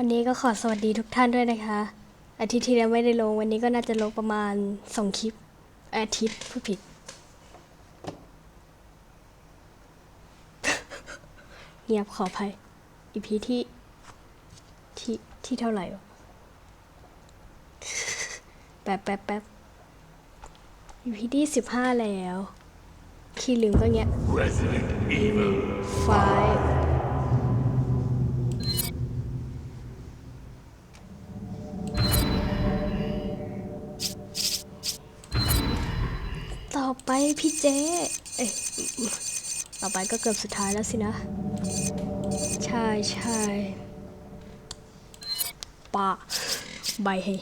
วันนี้ก็ขอสวัสดีทุกท่านด้วยนะคะ อาทิตย์ที่แล้วไม่ได้ลง วันนี้ก็น่าจะลงประมาณสองคลิป อาทิตย์ผู้ผิด เงียบขออภัยอีพีที่ที่ที่เท่าไหร่แป๊บแป๊บแป๊บอีพีที่สิบห้าแล้ว ขี้ลืมก็เงี้ย Resident Evil 5 พี่เจเอ้ยต่อไปก็เกือบสุดท้ายแล้วสินะ ใช่ใช่ป้าใบให้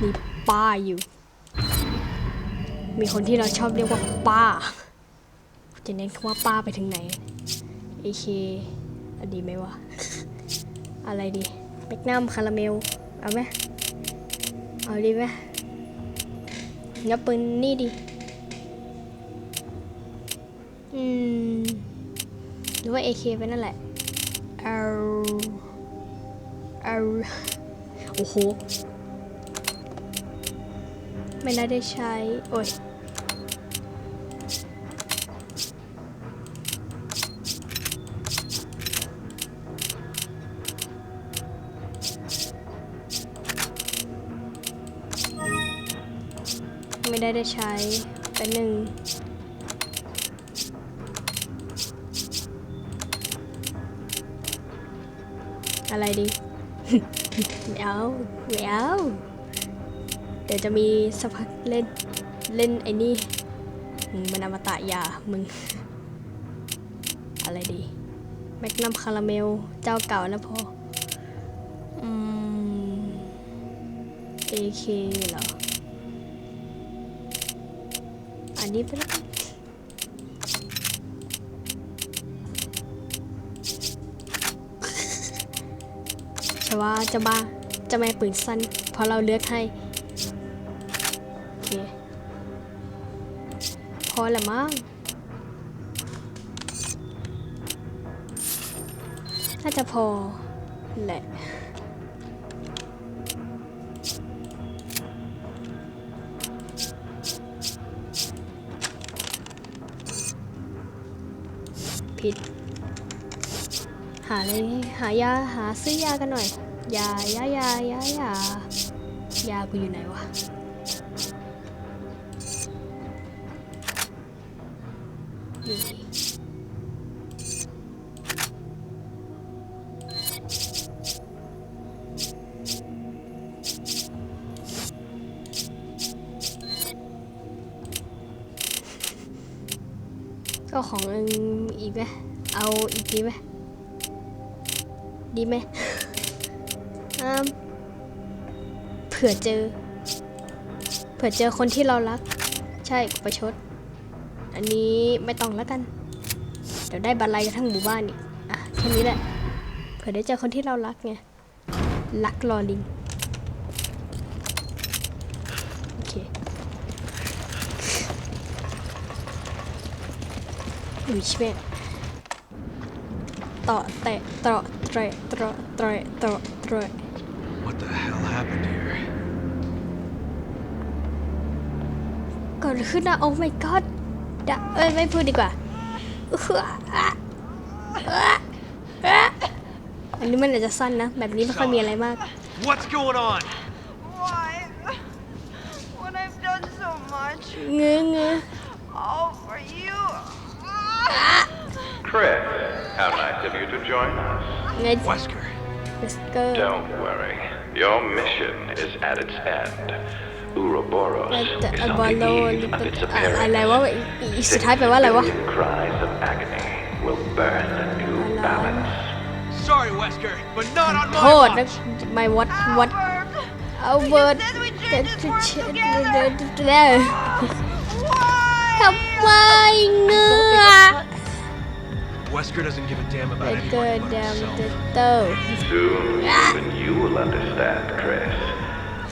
มีป้าอยู่ มีคนที่เราชอบเรียกว่าป้า จะเน้นคำว่าป้าไปถึงไหนเอเคอดีไหมวะ อะไรดีแมกนัมคาราเมล เอาไหมเอาดีไหมงับปืนนี่ดิ อืม หรือว่า AK ไปนั่นแหละเอาเอาโอ้โห ไม่น่าได้ใช้ โอ้ยไม่ได้ได้ใช้เป็นหนึ่ง อะไรดี ไม่เอาไม่เอาเดี๋ยวจะมีสักพักเล่นเล่นไอ้นี่มมันอมตะยามึง อะไรดีแมกนัมคาราเมล เจ้าเก่านะพออืม AK เหรอ อันนี้ไปแล้วกัน ใช่ว่าจะบ้าจะไม่ปืนสั้น เพราะเราเลือกให้โอเคพอละมั้งน่าจะพอแหละผิด หาอะไรหายาหาซื้อยากันหน่อยยายายายายายากูอยู่ไหนวะ ผื่อเจอ เผื่อเจอคนที่เรารัก ใช่ประชด อันนี้ไม่ต้องแล้วกัน เดี๋ยวได้บันไลกันทั้งหมู่บ้านอีกอะแค่นี้แหละ เผื่อได้เจอคนที่เรารักไง รักรอลิง โอเคอุ้ยชิเมต่อแตะต่อเตะต่อเตะต่อเตะ What the hell happened here? เกิดขึ้นนะโอ้ my god ดะเอ้ยไม่พูดดีกว่าอื้อหืออะอะอะอันนี้มันอาจจะสั้นนะ แบบนี้ไม่ค่อยมีอะไรมาก What's going on? Why? When I've done so much, งื้องื้อ all for you. Chris, how nice of you to join us. ไง Wesker. เวสเกอร์ Don't worry, your mission is at its end. Ouroboros is on the eve of its appearance. Six billion cries of agony will burn a new balance. Sorry, Wesker, but not on my watch. My what? What? Albert. I Why not? Wesker doesn't give a damn about anyone. Good damn, Soon, even you will understand, Chris.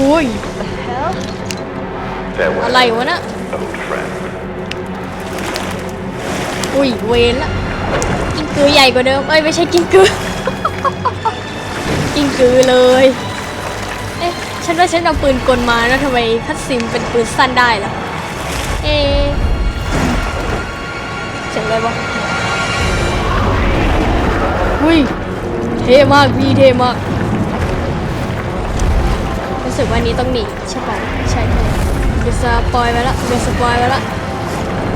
อ้ย Farewell, อะไรวะน่ะ old friend. อุ้ยเวนละกินกือใหญ่กว่าเดิมเอ้ยไม่ใช่กินกือ กินกือเลย เอ๊ะฉันว่าฉันเอาปืนกลมาแล้วทำไมคัตซิมเป็นปืนสั้นได้ล่ะ เอ๊ะเสียงอะไรวะอุ้ยเท่มากพี่เท่มาก สึกว่านี้ต้องหนีใช่ปะใช่ค่ะเดี๋ยวสปอยไปแล้วเดี๋ยวสปอยไปแล้ว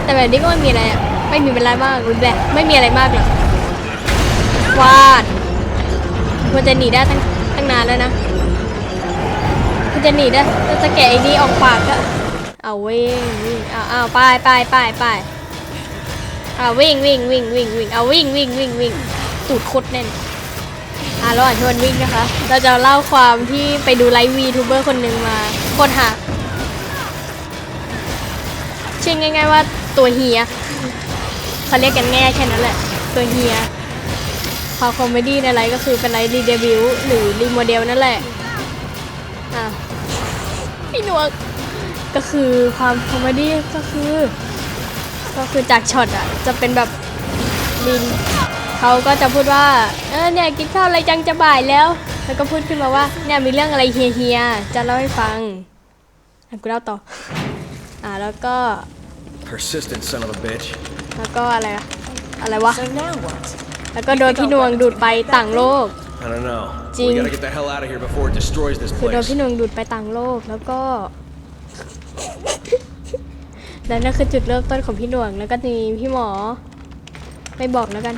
แต่แบบนี้ก็ไม่มีอะไรอะไม่มีอะไรมากหรือแบบไม่มีอะไรมากหรอกวาดควรจะหนีได้ตั้งตั้งนานแล้วนะควรจะหนีได้แต่จะแกะไอ้นี่ออกปากก็เอาวิ่งวิ่งเอาเอาไปไปไปไปเอาวิ่งวิ่งวิ่งวิ่งวิ่งเอาวิ่งวิ่งวิ่งวิ่งตูดคตรแน่น อะระหว่างที่มันวิ่งนะคะ เราจะเล่าความที่ไปดูไลฟ์วีทูเบอร์คนหนึ่งมาโคตรหักชื่อง่าย ๆ ว่าตัวเฮียเขาเรียกกันง่ายแค่นั้นแหละ ตัวเฮียพอคอมเมดี้ในไลฟ์ก็คือเป็นไลฟ์รีเดบิวหรือรีโมเดลนั่นแหละอะพี่หนวกก็คือความคอมเมดี้ก็คือ ก็คือจากช็อตอะ จะเป็นแบบลิน เขาก็จะพูดว่าเออเนี่ยกินข้าวอะไรจังจะบ่ายแล้ว แล้วก็พูดขึ้นมาว่าเนี่ยมีเรื่องอะไรเฮียเฮียๆจะเล่าให้ฟังอะกูเล่าต่ออ่าแล้วก็ Persistent son of a bitch. แล้วก็อะไรอะอะไรวะ แล้วก็โดนพี่นวงดูดไปต่างโลก I don't know. Jing. We gotta get the hell out of here before it destroys this คือโดน place. พี่นวงดูดไปต่างโลกแล้วก็และนั่นคือจุดเริ่มต้นของพี่นวงแล้วก็มีพี่หมอ ไม่บอกแล้วกัน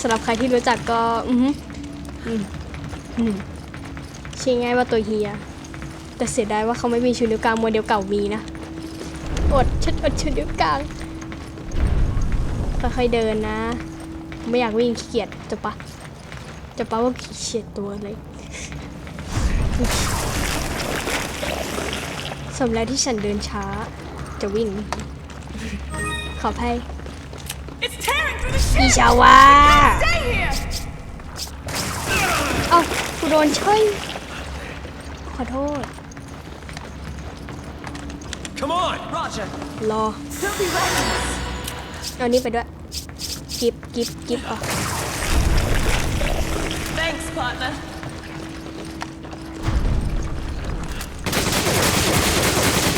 สำหรับใครที่รู้จักก็ อือหืออืมอืมชื่อง่ายว่าตัวเฮีย แต่เสียดายว่าเขาไม่มีชูนิ้วกลางโมเดลเก่ามีนะ อดฉันอดชูนิ้วกลางค่อยๆเดินนะ ไม่อยากวิ่งขี้เกียจจะปะ จะปะว่าขี้เกียจตัวเลยสมแล้วที่ฉันเดินช้า จะวิ่ง ขออภัย อี ship! ชาวา Stay here! เอ้ากูโดนเช่ยขอโทษ Come on! Roger. รอ He'll be ready. เอานี้ไปด้วย กิฟกิฟกิฟออก Thanks, partner.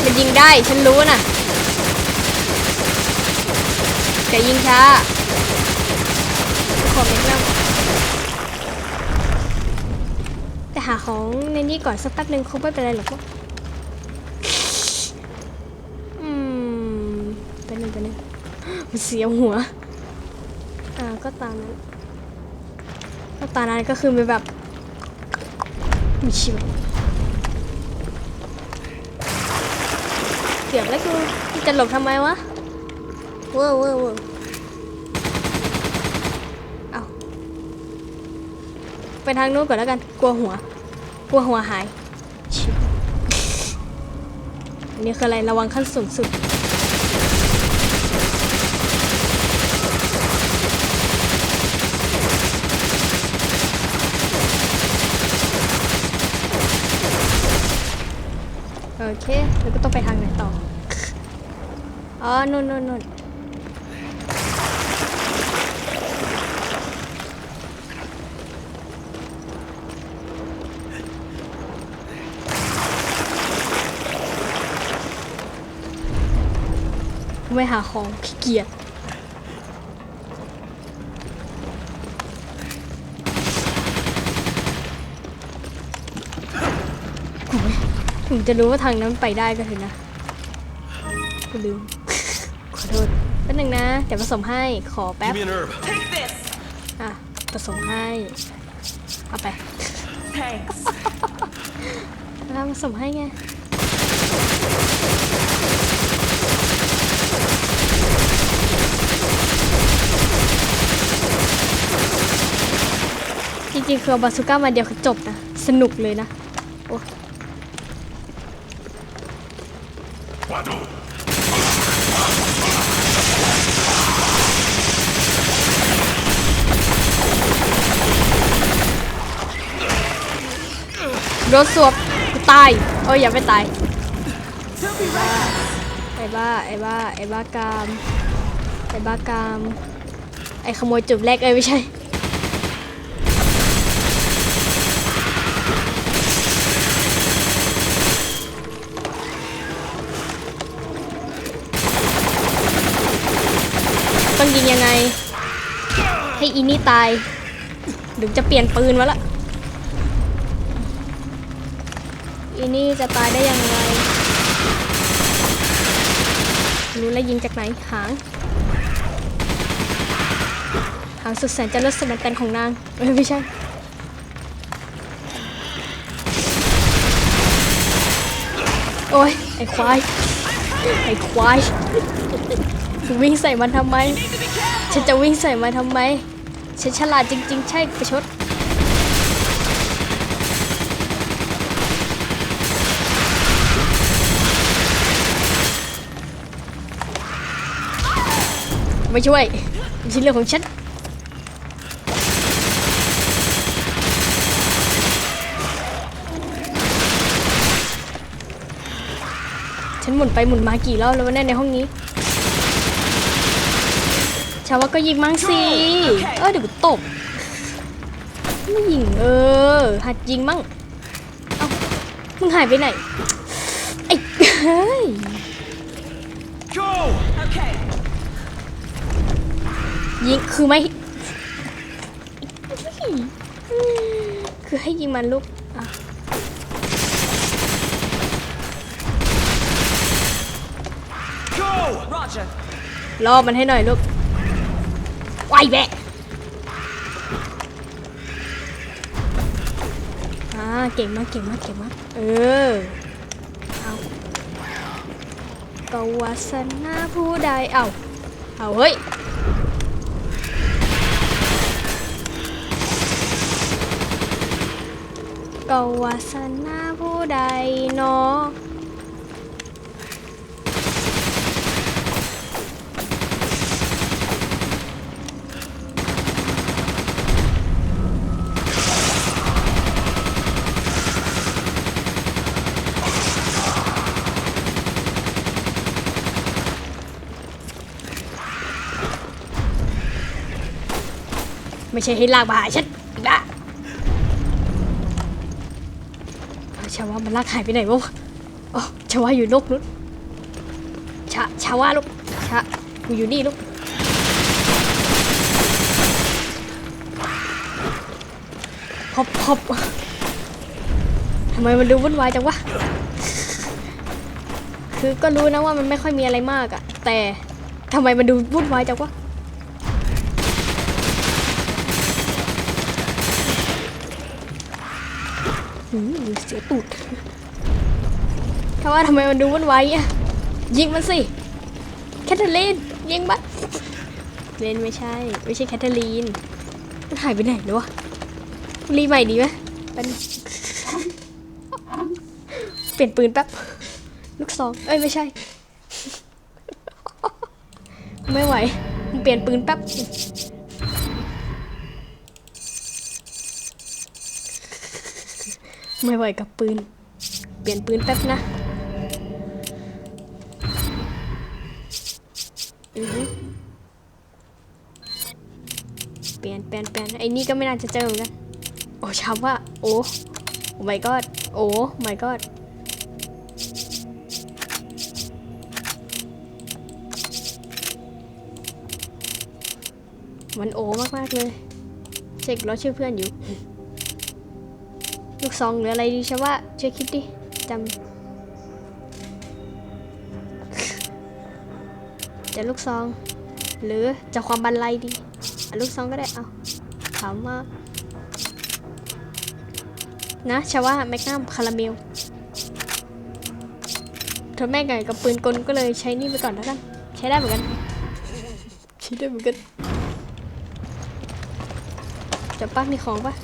มันยิงได้ ฉันรู้น่ะแต่ยิงช้า ขอแนะนำแต่หาของในนี้ก่อนสักแป๊บหนึ่งคงไม่เป็นไรหรอกวะอืมเป็นหนึ่งเป็นหนึ่งมันเสียหัว อ่าก็ตามนั้นก็ตามนั้นก็คือมันแบบมีชีวิตเกือบแล้วกูจะหลบทำไมวะเว้อเว้อเว้อเอา ไปทางนู้นก่อนแล้วกัน กลัวหัว กลัวหัวหาย อันนี้คืออะไร ระวังขั้นสูงสุด โอเค แล้วก็ต้องไปทางไหนต่อ อ๋อ นู่นนู่นนู่น ไม่หาของขี้เกียจโอ้ยถึงจะรู้ว่าทางนั้นไปได้ก็เถอะนะกูลืม ขอโทษแป๊บนึงนะ เดี๋ยวผสมให้ขอแป๊บ Give me an herb. Take this. อะผสมให้ เอาไป Thanks. แล้วผสมให้ไง ริงๆ คือเอาบาซูก้ามาเดียวคือจบนะ สนุกเลยนะ โอ้โดนสวบกูตายเอ้ยอย่าไม่ตายไอ้บ้าไอ้บ้าไอ้บ้ากามไอ้บ้ากามไอ้ขโมยจุบแรกเอ้ยไม่ใช่ ต้องยิงยังไง ให้อีนี่ตายหรือจะเปลี่ยนปืนวะละอีนี่จะตายได้ยังไงรู้แล้วยิงจากไหนหางหางสุดแสนจะเลิศสมันแตนของนางไม่ใช่โอ้ยไอ้ควายไอ้ควายวิ่งใส่มันทำไม ฉันจะวิ่งใส่มันทำไม ฉันฉลาดจริง ๆ ใช่ประชด ไม่ช่วยไม่ใช่เรื่องของฉันฉันหมุนไปหมุนมากี่รอบแล้ววะเนี่ยในห้องนี้ ชาวว่าก็ยิงมั้งสิเออเดี๋ยวกูตบไม่ยิงเออ หัดยิงมั่งเอ้ามึงหายไปไหนไอ้เฮ้ย Go! ยิงคือไม่คือให้ยิงมันลูกอะ Go! รอมันให้หน่อยลูก ไวแบะอ่าเก่งมากเก่งมากเก่งมากเออ เอาก็วาสนาผู้ใด เอาเอาเฮ้ย ก็วาสนาผู้ใดเนาะ ไม่ใช่ให้ลากมาหาฉันอีกละเอาชาว่ามันลากหายไปไหนวะอ๋อชาว่าอยู่โลกนู้นชาชาว่าลูกชากูอยู่นี่ลูกพบพบทำไมมันดูวุ่นวายจังวะ คือก็รู้นะว่ามันไม่ค่อยมีอะไรมากอะแต่ทำไมมันดูวุ่นวายจังวะ หืมเสียตูดถ้าว่าทำไมมันดูวุ่นวายอะยิงมันสิ แคทเธอรีนยิงมันเลนไม่ใช่ ไม่ใช่แคทเธอรีนมันหายไปไหนแล้ววะรีใหม่ดีไหมเป็นเปลี่ยนปืนแป๊บ ลูกซอง เอ้ยไม่ใช่ ไม่ไหว เปลี่ยนปืนแป๊บ ไม่ไหวกับปืน เปลี่ยนปืนแป๊บนะอือฮึเปลี่ยนเปลี่ยนเปลี่ยนไอ้นี่ก็ไม่น่าจะเจอเหมือนกันโอ้ชาวว่า โอ้โอ้ my god โอ้ my god มันโอ้มากๆเลย เช็คแล้วชื่อเพื่อนอยู่ ลูกซองหรืออะไรดีใช่ว่าช่วยคิดดิจำจะลูกซอง หรือจะความบันไลดีอะลูกซองก็ได้เอาถามว่านะชาว่าแมกนัมคาราเมลเธอแม่ไก่กับปืนกลก็เลยใช้นี่ไปก่อนแล้วกัน ใช้ได้เหมือนกัน ใช้ได้เหมือนกันจบปะมีของปะ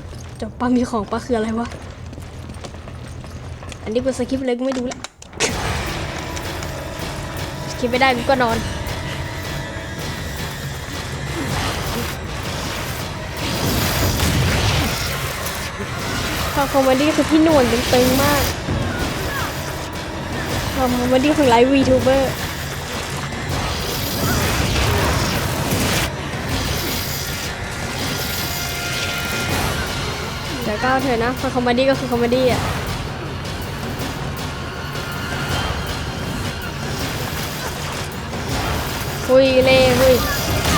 จแต่ป้ามีของป้าคืออะไรวะ อันนี้กูสคิปเลยกูไม่ดูละสคิปไม่ได้กูก็นอนพอคอมเมดี้คือพี่หนวลตึงๆมากคอมเมดี้ของไลฟ์วีทูเบอร์ เดี๋ยวก็เถอะนะพอคอมเมดี้ก็คือคอมเมดี้อะหุยเล่หุย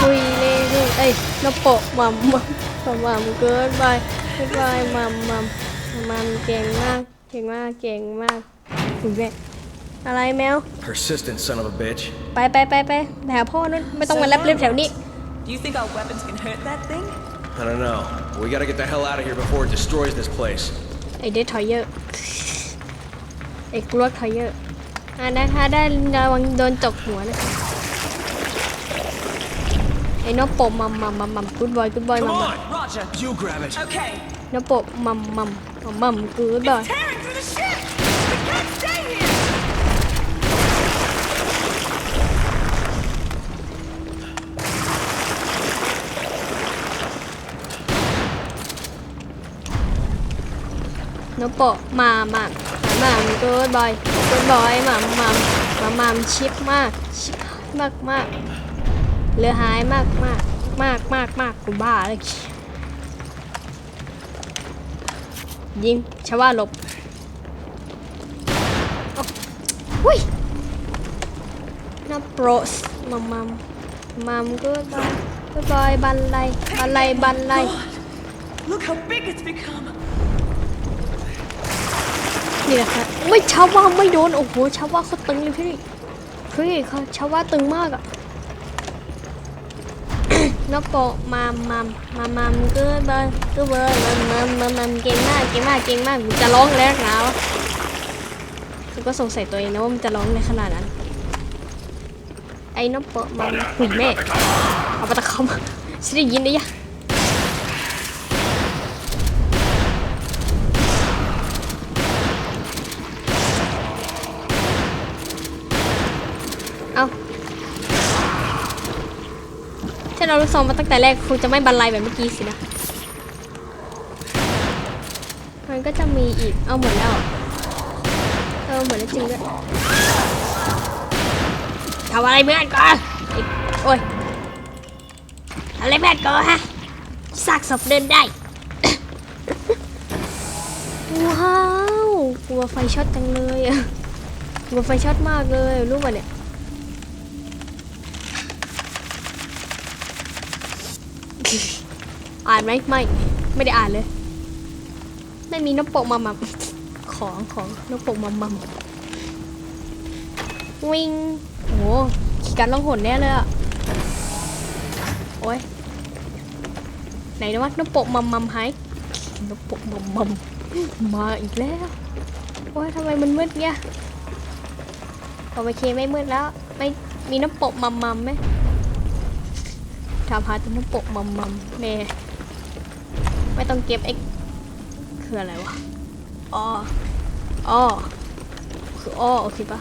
หุยเล่หุยเอ้ยนโปะมัมมัมมัมมัมเกินไปเกินไปมัมมัมมัมเก่งมากเก่งมากเก่งมากหุยแม่อะไรแมว Persistent son of a bitch. ไปไปไปไปไปหาพ่อนู่นไม่ต้องมาแลบเล็บแถวนี้ Do you think our weapons can hurt that thing? I don't know. But we gotta get the hell out of here before it destroys this place. ไอเดททอยเยอร์ไอ้กลัวทอยเยอร์อ่านะคะได้ระวังโดนจกหัวนะไอ้นโปะมัมมัมมัมมัมกูดบอยกูดบอยมั Come มมัม on! Roger. You grab it. Okay. นโปะมัมมัมมัมมัมกูดบอย Tearing through the ship! We can't stay here! นโปะมามามากูดบอยกูดบอยมัมมัมมัมมัมชิปมากชิปมากมากเรือหายมากมากมากมากมากกูบ้าเลยยิงชาวาหลบอาหุ้ยน้าโปรสมัมมัมมัมกูดบอยกูบอยบันไลบันไลบันไล Look how big it's become! นี่แหละครับไม่ชาวว่าไม่โดน โอ้โหชาวว่าเขาตึงเลยพี่พี่เขาชาวว่าตึงมากอะนกโปะมามมามมามมามก็เบอร์ก็เบอร์มามมามมามมามเก่งมากเก่งมากเก่งมากมันจะร้องแล้วหนาวฉันก็สงสัยตัวเองนะว่ามันจะร้องในขนาดนั้น ไอ้นกโปะมามหุ่นแม่เอาไปตะคอมฉันได้ยินได้ยัง เอาถ้า เราลูกซองมาตั้งแต่แรกคงจะไม่บรรลัยแบบเมื่อกี้สินะ มันก็จะมีอีก เอาหมดแล้วเหรอเอหมดแล้วจริงด้วยทำอะไรเพื่อนก่อนโอ้ยอะไรเพื่อนก่อนฮะซากศพเดินได้ ว้าว กลัวไฟช็อตจังเลยอะกลัวไฟช็อตมากเลยรู้ป่ะเนี่ย อ่านไหมไม่ ไม่ได้อ่านเลย ไม่มีนกโปกมามัมของของนกโปกมามัมวิ่งโหขี่กันล่องหนแน่เลยอะโอ้ยไหนนะวะนกโปกมัมมัมหายนกโปกมัมมัมมาอีกแล้วโอ้ยทำไมมันมืดเนี่ยโอเคไม่มืดแล้ว ไม่มีน้ำโปกมัมมัมไหม ถามหาแต่น้ำปกมัมมัมเมไม่ต้องเก็บเอ็กคืออะไรวะอ๋ออ๋อคืออ๋อโอเคปะ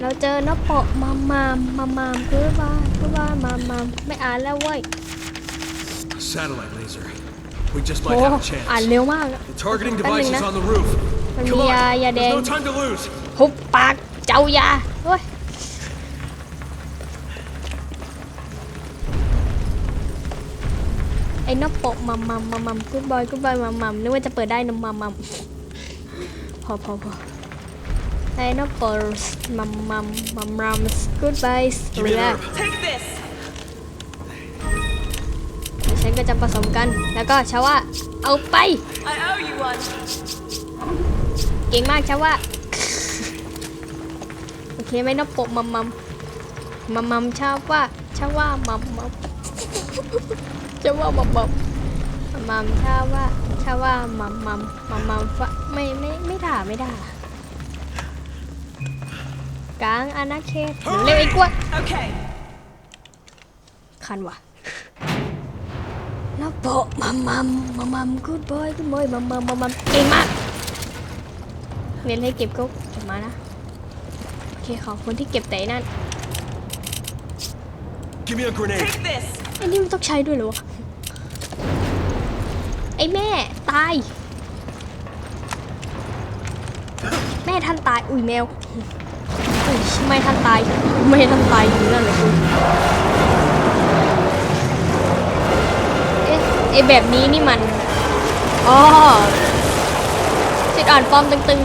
เราเจอน้ำปกมัมมัมมัมมัมคือว่าคือว่ามัมมัมไม่อ่านแล้วเว้ย Satellite laser. We just โอ้ might have a อ่าน chance. เร็วมากอะ The targeting แป๊บนึง device นะ is on the roof. มัน Come มียา on. ยาแด There's ง no time to lose. หุบปากเจ้ายา อ้นกโปะมัมมัมมัมมัมกูดบอยกูดบอยมัมมัมนึกว่าจะเปิดได้นมมัมมัมพอพอพอไอ้นกโปะมัมมัมมัมมัมกูดบอยส Give เรี me ย the herb. Take this! ฉันก็จะผสมกัน แล้วก็ชาว่าเอาไป I owe you one. เก่งมากชาว่าโอเคไหมนกโปะมัมมัมมัมมัมชาว่าชาว่ามัมมัม ชาว่ามัมมัมมัมชาว่าชาว่ามัมมัมมัมมัมฟะไม่ไม่ไม่ด่าไม่ด่ากลางอาณาเขตเร็วไอ้กวด Okay. คันว่ะนะโปะมัมมัมมัมมัมกูดบอยกูดบอยมัมมัมมัมมัมเก่งมากเรียนให้เก็บก็เก็บมานะโอเคขอบคนที่เก็บแต่นั่น Give me a grenade. Take this. ไอ้นี่มันต้องใช้ด้วยเหรอวะไอ้แม่ ตาย แม่ท่านตาย อุ้ยแมว อุ้ยไม่ท่านตาย ไม่ท่านตายอยู่นั่นเลยคุณเอ๊ะไอแบบนี้นี่มันอ๋อจิตอ่านฟอร์มตึง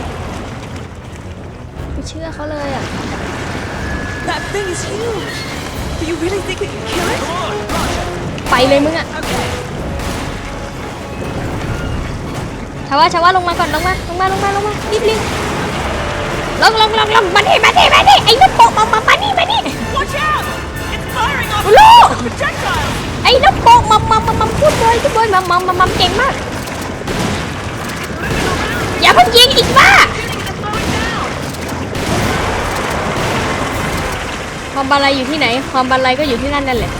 ๆไม่เชื่อเขาเลยอะ That thing is huge. Do you really think we can kill it? ไปเลยมึงอะ Okay. ชาวว่าชาวว่าลงมาก่อนลงมาลงมาลงมาลงมารีบรีบลงลงลงลงมาดิมาดิมาดิไอ้นกโปะมามามานี่มานี่ Watch out! It's firing off ลูก projectiles. ไอ้นกโปะมามามามาพูดเลยพูดเลยมามามามาเก่งมากอย่าเพิ่งยิงอีกบ้าความบันไลอยู่ที่ไหน ความบันไลก็อยู่ที่นั่นนั่นแหละ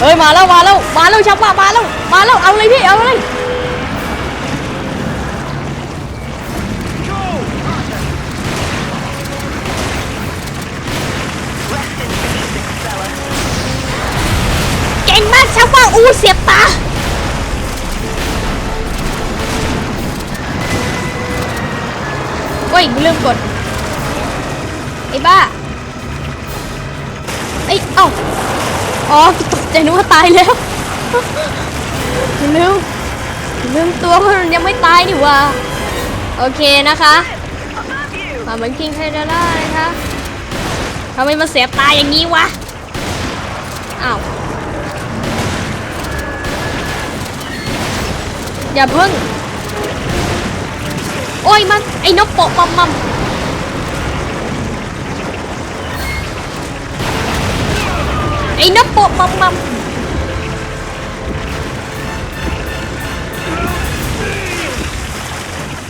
เฮ้ยมาแล้วมาแล้วมาแล้วชาวว่ามาแล้วมาแล้วเอาเลยพี่เอาเลย ก่าอู้เสียบตาโอ้ยลืมกดไอ้บ้าไอ้ยเอ้าอ๋อตกใจนึกว่าตายแล้วลืมลืมตัวเพราะมันยังไม่ตายนี่ว่าโอเคนะคะมาเหมือนคิงไคเดล่าเลยคะทำไมมันเสียบตายอย่างนี้วะอ้าว อย่าเพิ่ง โอ้ยมัน ไอ้นกโปะมัมมัมไอ้นกโปะมัมมัม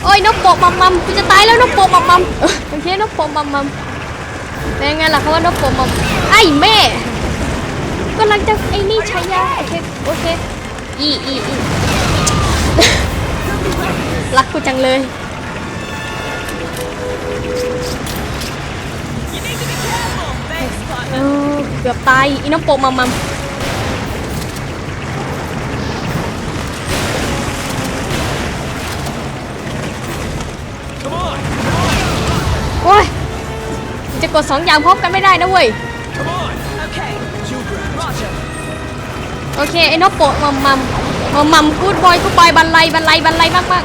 โอ้ยนกโปะมัมมัมกูจะตายแล้วนกโปะมัมมัมโอเคนกโปะมัมมัมเป็นไงล่ะเขาว่านกโปะมัมไอ้แม่กำลังจะไอ้นี่ใช้ยาโอเคโอเคอีอีอี รักกูจังเลยเออเกือบตายอีน้ำโปมัมมัมโอ้ยจะกดสองอย่างพร้อมกันไม่ได้นะเว้ยโอเคไอ้นกโปะมัมมัมมัมมัมกูดบอยกูดบอยบันไลบันไลบันไลมากมาก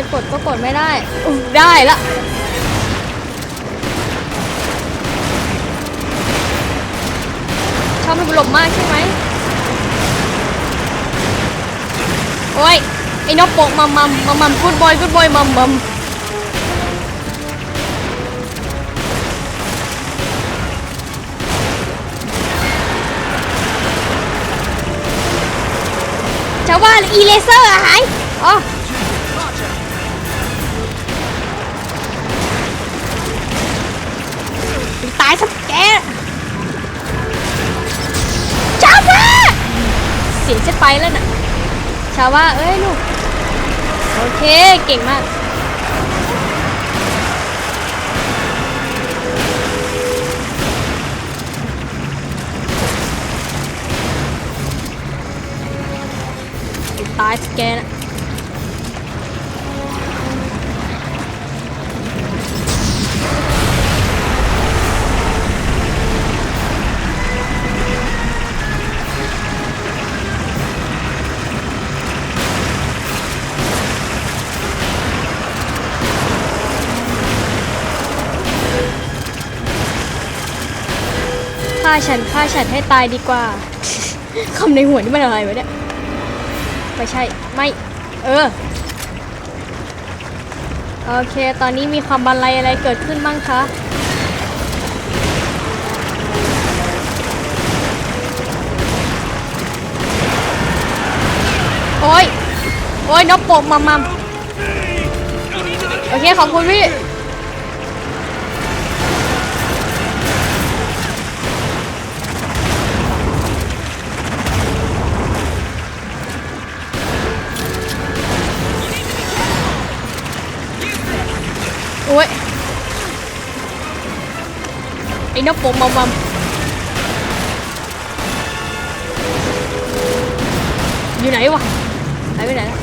จะกดก็กดไม่ได้อุ๊ยได้ละ ชอบให้บุหลบมากใช่ไหม โอ้ย ไอ้นกโปะมัมมัมมัมมัมกูดบอยกูดบอยมัมมัมชาวบ้านอีเลเซอร์อะหายอ๋อ สียงจะไปแล้วน่ะ ชาวว่า เอ้ยลูก โอเค เก่งมาก ตายสแกนะาฉันฆ่าฉันให้ตายดีกว่า คำในหัวนี่มันอะไรวะเนี่ยไม่ใช่ ไม่ เออ โอเค ตอนนี้มีความบันไลอะไรเกิดขึ้นบ้างคะโอ้ย โอ้ยนกโปกมัมมัมโอเค ขอบคุณพี่ อ้นกโปกมัมมัมอยู่ไหนวะหายไปไหนแล้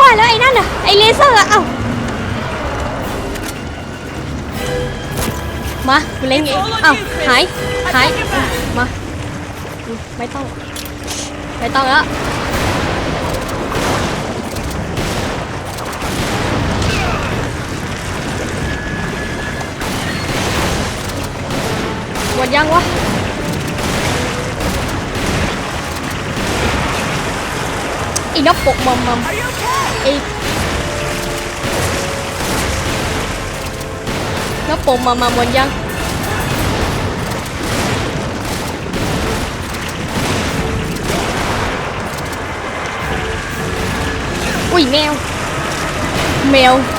ว่าแล้วไอ้นั่นน่ะไอ้เลเซอร์อะเอ้ามากูเล่นเองเอ้าหายหายมาไม่ต้องไม่ต้องแล้วหมดยังวะ ไอ้นกปกมัมมัมไอ้นก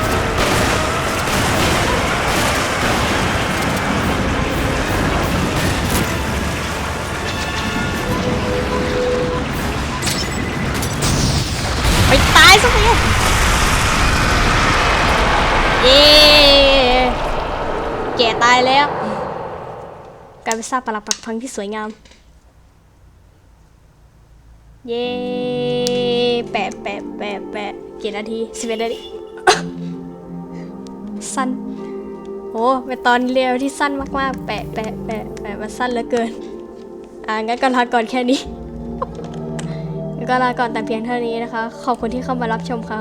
ปกมัมมัมหมดยังอุ้ยแมวแมวไปตายซะไปเย้แก่ตายแล้วกลายเป็นซากปรักปักพังที่สวยงาม เย้แปะแปะแปะแปะกี่นาทีสิบเอ็ดนาทีสั้นโอ้เป็นตอนเรียวที่สั้นมากๆ แปะแปะแปะแปะมันสั้นเหลือเกิน อ่างั้นก็ลาก่อนแค่นี้ ก็ลาก่อนแต่เพียงเท่านี้นะคะ ขอบคุณที่เข้ามารับชมค่ะ